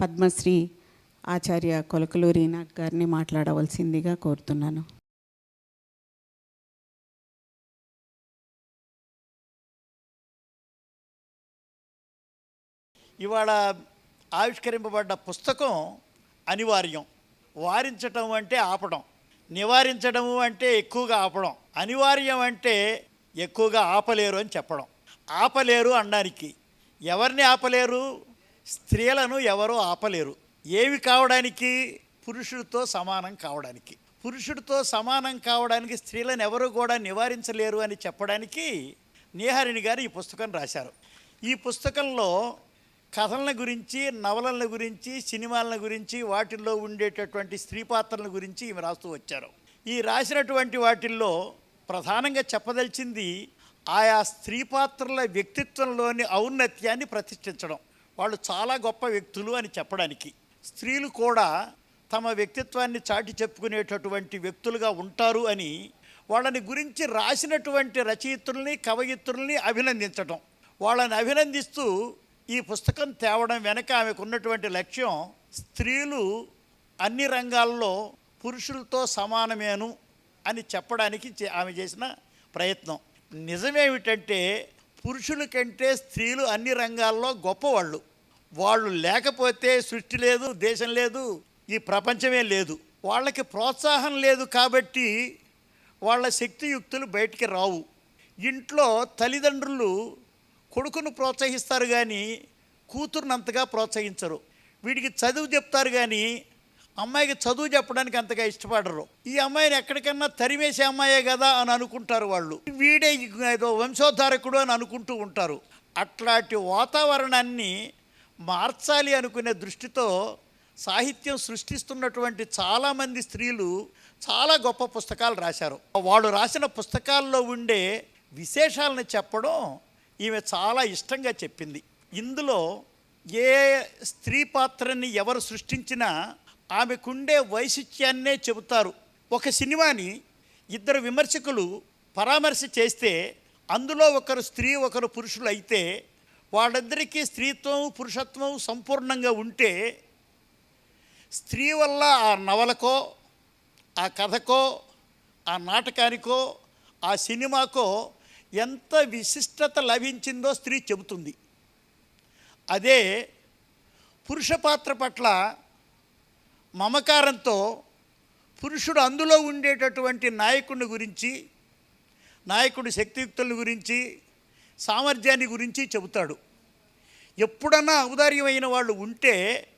పద్మశ్రీ ఆచార్య కొలకలూరి నాగ్ గారిని మాట్లాడవలసిందిగా కోరుతున్నాను. ఇవాళ ఆవిష్కరింపబడ్డ పుస్తకం అనివార్యం. వారించటం అంటే ఆపడం. నివారించడము అంటే ఎక్కువగా ఆపడం. అనివార్యం అంటే ఎక్కువగా ఆపలేరు అని చెప్పడం. ఆపలేరు అనడానికి. ఎవరిని ఆపలేరు? స్త్రీలను ఎవరూ ఆపలేరు. ఏవి కావడానికి? పురుషుడితో సమానం కావడానికి. పురుషుడితో సమానం కావడానికి స్త్రీలను ఎవరు కూడా నివారించలేరు అని చెప్పడానికి నీహారిణి గారు ఈ పుస్తకం రాశారు. ఈ పుస్తకంలో కథల గురించి నవలల గురించి సినిమాల గురించి వాటిల్లో ఉండేటటువంటి స్త్రీ పాత్రల గురించి ఈమె రాస్తూ వచ్చారు. ఈ రాసినటువంటి వాటిల్లో ప్రధానంగా చెప్పదలిచింది ఆయా స్త్రీ పాత్రల వ్యక్తిత్వంలోని ఔన్నత్యాన్ని ప్రతిష్ఠించడం. వాళ్ళు చాలా గొప్ప వ్యక్తులు అని చెప్పడానికి. స్త్రీలు కూడా తమ వ్యక్తిత్వాన్ని చాటి చెప్పుకునేటటువంటి వ్యక్తులుగా ఉంటారు అని వాళ్ళని గురించి రాసినటువంటి రచయితుల్ని కవయిత్రుల్ని అభినందించడం వాళ్ళని అభినందిస్తూ ఈ పుస్తకం తేవడం వెనక ఆమెకు ఉన్నటువంటి లక్ష్యం స్త్రీలు అన్ని రంగాల్లో పురుషులతో సమానమేను అని చెప్పడానికి చే- ఆమె చేసిన ప్రయత్నం. నిజమేమిటంటే పురుషుల కంటే స్త్రీలు అన్ని రంగాల్లో గొప్పవాళ్ళు. వాళ్ళు లేకపోతే సృష్టి లేదు దేశం లేదు ఈ ప్రపంచమే లేదు. వాళ్ళకి ప్రోత్సాహం లేదు కాబట్టి వాళ్ళ శక్తియుక్తులు బయటికి రావు. ఇంట్లో తల్లిదండ్రులు కొడుకును ప్రోత్సహిస్తారు కానీ కూతురునంతగా ప్రోత్సహించరు. వీడికి చదువు చెప్తారు కానీ అమ్మాయికి చదువు చెప్పడానికి అంతగా ఇష్టపడరు. ఈ అమ్మాయిని ఎక్కడికన్నా తరిమేసే అమ్మాయే కదా అని అనుకుంటారు వాళ్ళు. వీడే ఏదో వంశోద్ధారకుడు అని అనుకుంటూ ఉంటారు. అట్లాంటి వాతావరణాన్ని మార్చాలి అనుకునే దృష్టితో సాహిత్యం సృష్టిస్తున్నటువంటి చాలామంది స్త్రీలు చాలా గొప్ప పుస్తకాలు రాశారు. వాళ్ళు రాసిన పుస్తకాల్లో ఉండే విశేషాలను చెప్పడం ఈమె చాలా ఇష్టంగా చెప్పింది. ఇందులో ఏ స్త్రీ పాత్రని ఎవరు సృష్టించినా ఆమెకుండే వైశిష్ట్యాన్నే చెబుతారు. ఒక సినిమాని ఇద్దరు విమర్శకులు పరామర్శ చేస్తే అందులో ఒకరు స్త్రీ ఒకరు పురుషులు అయితే వాళ్ళిద్దరికీ స్త్రీత్వం పురుషత్వం సంపూర్ణంగా ఉంటే స్త్రీ వల్ల ఆ నవలకో ఆ కథకో ఆ నాటకానికో ఆ సినిమాకో ఎంత విశిష్టత లభించిందో స్త్రీ చెబుతుంది. అదే పురుష పాత్ర పట్ల మమకారంతో పురుషుడు అందులో ఉండేటటువంటి నాయకుని గురించి నాయకుడి శక్తియుక్తుల గురించి సామర్థ్యాన్ని గురించి చెబుతాడు. ఎప్పుడన్నా ఔదార్యమైన వాళ్ళు ఉంటే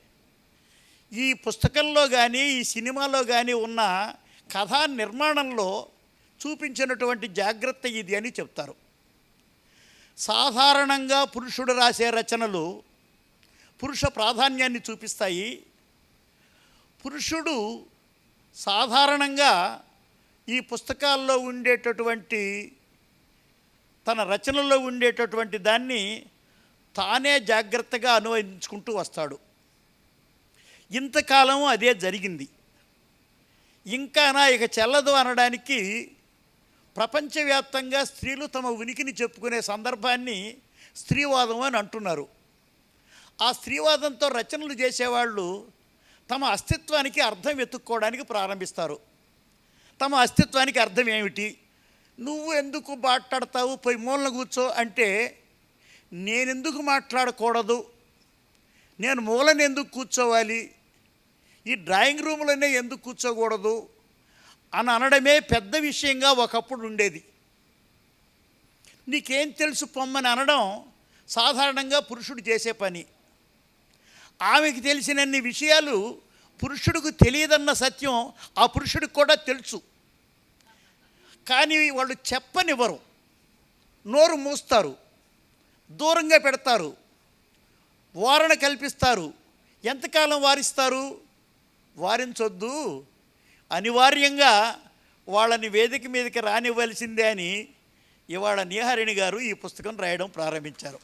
ఈ పుస్తకంలో కానీ ఈ సినిమాలో కానీ ఉన్న కథా నిర్మాణంలో చూపించినటువంటి జాగ్రత్త ఇది అని చెప్తారు. సాధారణంగా పురుషుడు రాసే రచనలు పురుష ప్రాధాన్యాన్ని చూపిస్తాయి. పురుషుడు సాధారణంగా ఈ పుస్తకాల్లో ఉండేటటువంటి తన రచనలో ఉండేటటువంటి దాన్ని తానే జాగ్రత్తగా అనువదించుకుంటూ వస్తాడు. ఇంతకాలం అదే జరిగింది. ఇంకా నా ఇక చెల్లదు అనడానికి ప్రపంచవ్యాప్తంగా స్త్రీలు తమ ఉనికిని చెప్పుకునే సందర్భాన్ని స్త్రీవాదం అని అంటున్నారు. ఆ స్త్రీవాదంతో రచనలు చేసేవాళ్ళు తమ అస్తిత్వానికి అర్థం వెతుక్కోవడానికి ప్రారంభిస్తారు. తమ అస్తిత్వానికి అర్థం ఏమిటి? నువ్వు ఎందుకు మాట్లాడతావు? పోయి మూలన కూర్చో అంటే నేనెందుకు మాట్లాడకూడదు? నేను మూలన ఎందుకు కూర్చోవాలి? ఈ డ్రాయింగ్ రూమ్లోనే ఎందుకు కూర్చోకూడదు? అని అనడమే పెద్ద విషయంగా ఒకప్పుడు ఉండేది. నీకేం తెలుసు పొమ్మని అనడం సాధారణంగా పురుషుడు చేసే పని. ఆమెకి తెలిసినన్ని విషయాలు పురుషుడికి తెలియదన్న సత్యం ఆ పురుషుడికి కూడా తెలుసు. కానీ వాళ్ళు చెప్పనివ్వరు. నోరు మూస్తారు. దూరంగా పెడతారు. వారణ కల్పిస్తారు. ఎంతకాలం వారిస్తారు? వారించొద్దు. అనివార్యంగా వాళ్ళని వేదిక మీదకి రానివ్వాల్సిందే అని ఇవాళ నీహారిణి గారు ఈ పుస్తకం రాయడం ప్రారంభించారు.